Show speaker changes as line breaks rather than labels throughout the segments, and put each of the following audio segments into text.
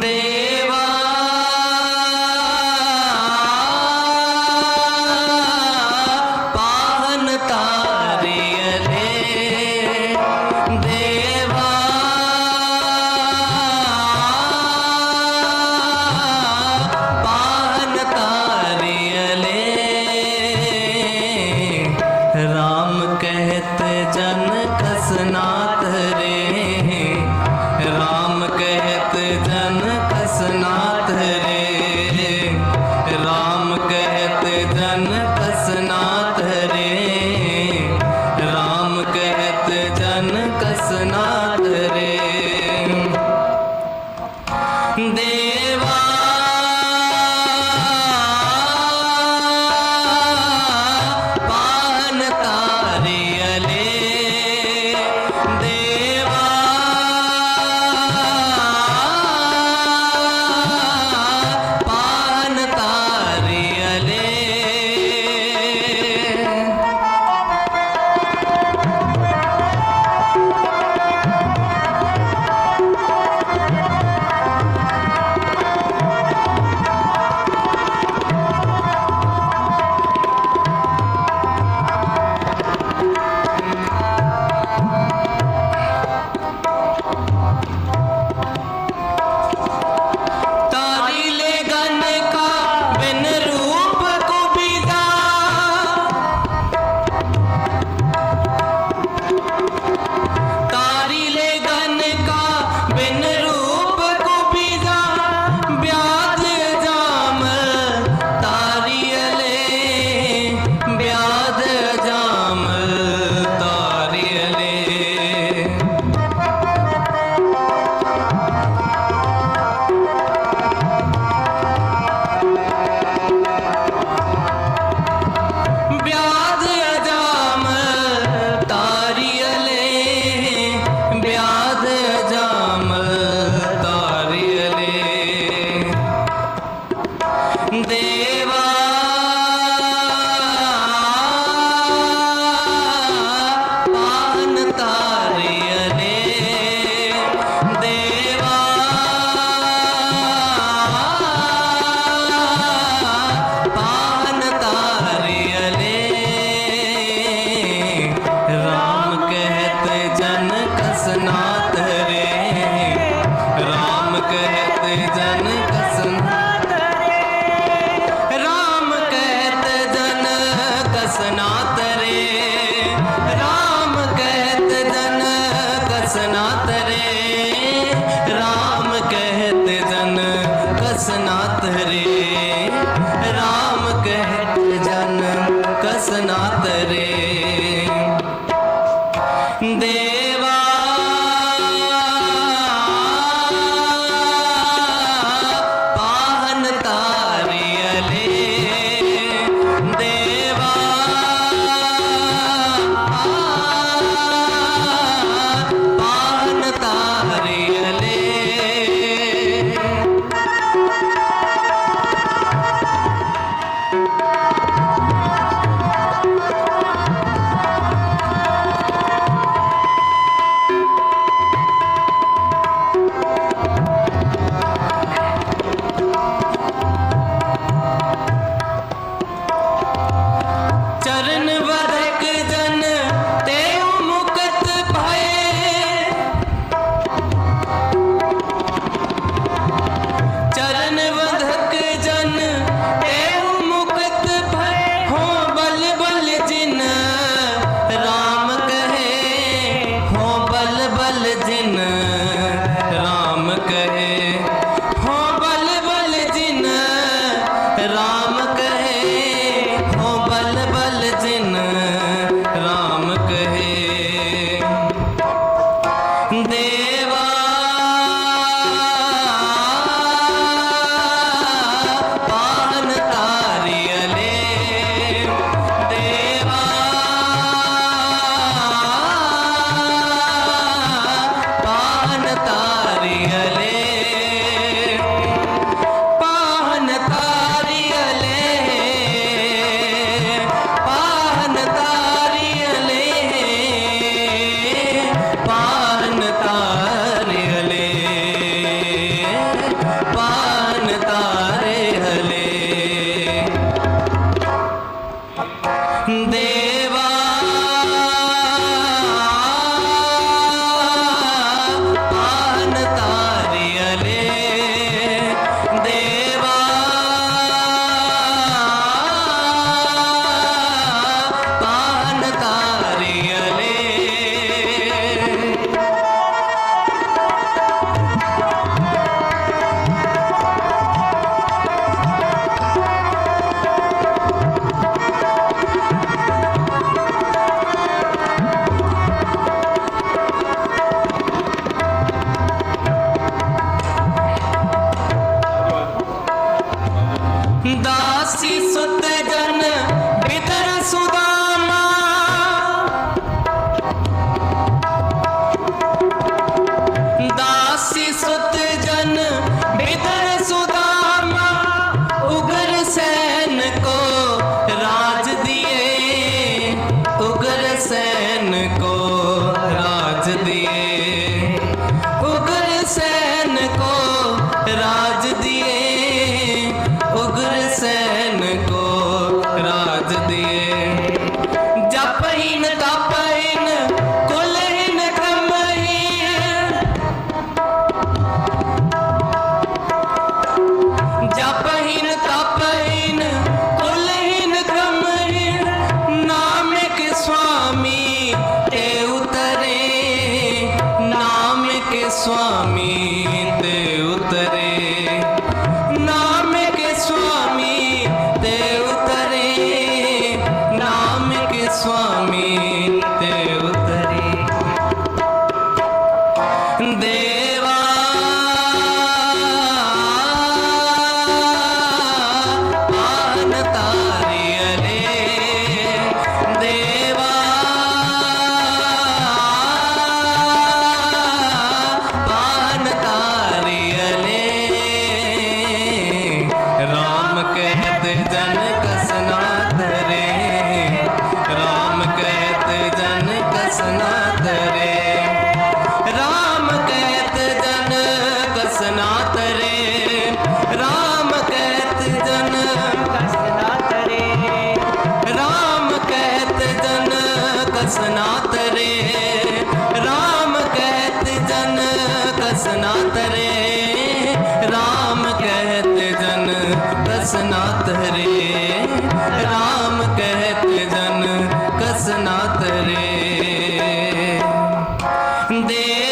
They कसना तरे राम कहत जन कसना तरे राम कहत जन कसना तरे राम कहत जन कसना तरे दे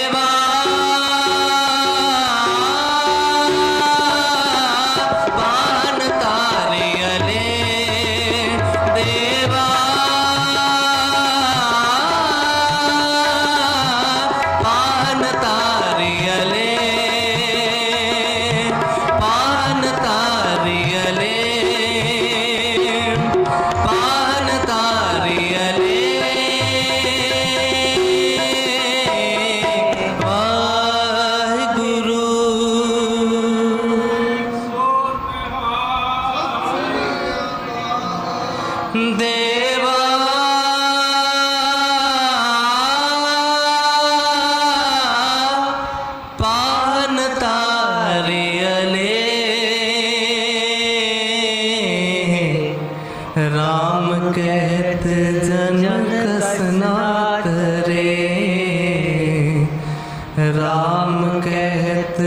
कहत जनक स्नात रे राम कहत